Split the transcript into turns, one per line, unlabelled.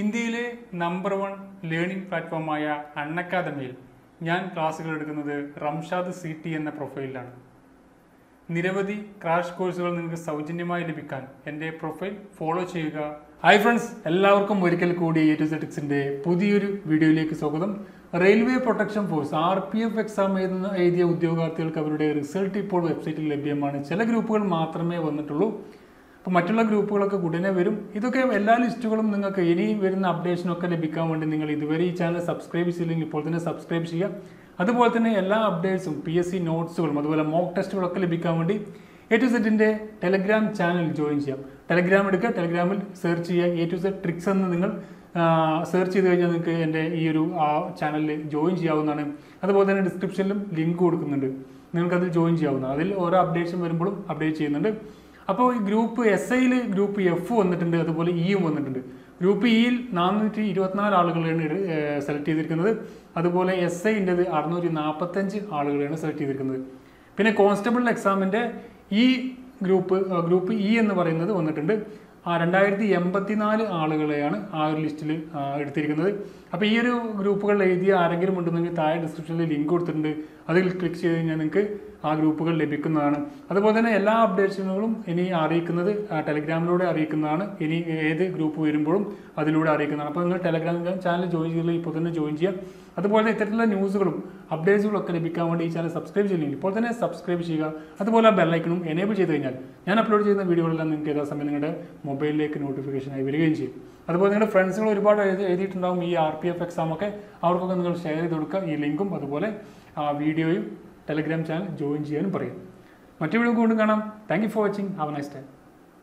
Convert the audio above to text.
ഇന്ത്യയിലെ number one learning പ്ലാറ്റ്ഫോമായ അൺഅക്കാദമിയിൽ ഞാൻ ക്ലാസ്സുകൾ എടുക്കുന്നത് റംഷാദ് സി ടി എന്ന പ്രൊഫൈലിലാണ് നിരവധി ക്രാഷ് കോഴ്സുകൾ നിങ്ങൾക്ക് സൗജന്യമായി ലഭിക്കാൻ എന്റെ പ്രൊഫൈൽ ഫോളോ ചെയ്യുക. ഹായ് ഫ്രണ്ട്സ് എല്ലാവർക്കും ഒരിക്കൽ കൂടി എ ടു സെറ്റിക്സിന്റെ പുതിയൊരു വീഡിയോയിലേക്ക് സ്വാഗതം. Railway protection force R P F exam എഴുതുന്ന എഴുതിയ ഉദ്യോഗാർത്ഥികൾക്ക് അവരുടെ റിസൾട്ട് ഇപ്പോൾ വെബ്സൈറ്റിൽ ലഭ്യമാണ്. ചില ഗ്രൂപ്പുകൾ മാത്രമേ വന്നിട്ടുള്ളൂ. അപ്പോൾ മറ്റുള്ള ഗ്രൂപ്പുകളൊക്കെ ഉടനെ വരും. ഇതൊക്കെ എല്ലാ ലിസ്റ്റുകളും നിങ്ങൾക്ക് ഇനി വരുന്ന അപ്ഡേഷനൊക്കെ ലഭിക്കാൻ വേണ്ടി നിങ്ങൾ ഇതുവരെ ഈ ചാനൽ സബ്സ്ക്രൈബ് ചെയ്തില്ലെങ്കിൽ ഇപ്പോൾ തന്നെ സബ്സ്ക്രൈബ് ചെയ്യുക. അതുപോലെ തന്നെ എല്ലാ അപ്ഡേറ്റ്സും പി എസ് സി നോട്ട്സുകളും അതുപോലെ മോക്ക് ടെസ്റ്റുകളൊക്കെ ലഭിക്കാൻ വേണ്ടി എ ടു സെറ്റിന്റെ ടെലഗ്രാം ചാനൽ ജോയിൻ ചെയ്യാം. ടെലഗ്രാം എടുക്കുക. ടെലഗ്രാമിൽ സെർച്ച് ചെയ്യുക. എ ടു സെറ്റ് ട്രിക്സ് എന്ന് നിങ്ങൾ സെർച്ച് ചെയ്ത് കഴിഞ്ഞാൽ നിങ്ങൾക്ക് എന്റെ ഈ ഒരു ചാനലിൽ ജോയിൻ ചെയ്യാവുന്നതാണ്. അതുപോലെ തന്നെ ഡിസ്ക്രിപ്ഷനിലും ലിങ്ക് കൊടുക്കുന്നുണ്ട്. നിങ്ങൾക്കതിൽ ജോയിൻ ചെയ്യാവുന്നതാണ്. അതിൽ ഓരോ അപ്ഡേറ്റ്സും വരുമ്പോഴും അപ്ഡേറ്റ് ചെയ്യുന്നുണ്ട്. അപ്പോൾ ഈ ഗ്രൂപ്പ് എസ് ഐയിൽ ഗ്രൂപ്പ് എഫ് വന്നിട്ടുണ്ട് അതുപോലെ ഇയും വന്നിട്ടുണ്ട്. ഗ്രൂപ്പ് ഇയിൽ നാനൂറ്റി ഇരുപത്തിനാല് ആളുകളെയാണ് സെലക്ട് ചെയ്തിരിക്കുന്നത്. അതുപോലെ എസ് ഐന്റെത് അറുന്നൂറ്റി നാൽപ്പത്തഞ്ച് ആളുകളെയാണ് സെലക്ട് ചെയ്തിരിക്കുന്നത്. പിന്നെ കോൺസ്റ്റബിൾ എക്സാമിന്റെ ഈ ഗ്രൂപ്പ് ഗ്രൂപ്പ് ഇ എന്ന് പറയുന്നത് വന്നിട്ടുണ്ട്. രണ്ടായിരത്തി എൺപത്തിനാല് ആളുകളെയാണ് ആ ഒരു ലിസ്റ്റിൽ എടുത്തിരിക്കുന്നത്. അപ്പോൾ ഈ ഒരു ഗ്രൂപ്പുകളിൽ എഴുതിയ ആരെങ്കിലും ഉണ്ടെന്നെങ്കിൽ താഴെ ഡിസ്ക്രിപ്ഷനിൽ ലിങ്ക് കൊടുത്തിട്ടുണ്ട്. അതിൽ ക്ലിക്ക് ചെയ്ത് കഴിഞ്ഞാൽ നിങ്ങൾക്ക് ആ ഗ്രൂപ്പുകൾ ലഭിക്കുന്നതാണ്. അതുപോലെ തന്നെ എല്ലാ അപ്ഡേഷനുകളും ഇനി അറിയിക്കുന്നത് ടെലിഗ്രാമിലൂടെ അറിയിക്കുന്നതാണ്. ഇനി ഏത് ഗ്രൂപ്പ് വരുമ്പോഴും അതിലൂടെ അറിയിക്കുന്നതാണ്. അപ്പോൾ നിങ്ങൾ ടെലഗ്രാം ചാനൽ ജോയിൻ ചെയ്യുന്നത് ഇപ്പോൾ തന്നെ ജോയിൻ ചെയ്യുക അതുപോലെ ഇത്തരത്തിലുള്ള ന്യൂസുകളും അപ്ഡേറ്റ്സുകളും ഒക്കെ ലഭിക്കാൻ വേണ്ടി ഈ ചാനൽ സബ്സ്ക്രൈബ് ചെയ്യുന്നില്ല ഇപ്പോൾ തന്നെ സബ്സ്ക്രൈബ് ചെയ്യുക. അതുപോലെ ബെല്ലൈക്കണും എനേബിൾ ചെയ്ത് കഴിഞ്ഞാൽ ഞാൻ അപ്ലോഡ് ചെയ്യുന്ന വീഡിയോകളെല്ലാം നിങ്ങൾക്ക് യഥാസമയം നിങ്ങളുടെ മൊബൈലിലേക്ക് നോട്ടിഫിക്കേഷനായി വരികയും ചെയ്യും. അതുപോലെ നിങ്ങളുടെ ഫ്രണ്ട്സുകൾ ഒരുപാട് എഴുതി എഴുതിയിട്ടുണ്ടാവും ഈ ആർ പി എഫ് എക്സാം ഒക്കെ. അവർക്കൊക്കെ നിങ്ങൾ ഷെയർ ചെയ്ത് കൊടുക്കുക. ഈ ലിങ്കും അതുപോലെ ആ വീഡിയോയും ടെലിഗ്രാം ചാനൽ ജോയിൻ ചെയ്യാനും പറയും. മറ്റു വീഡിയോ കൊണ്ടും കാണാം. Thank you for watching have nice time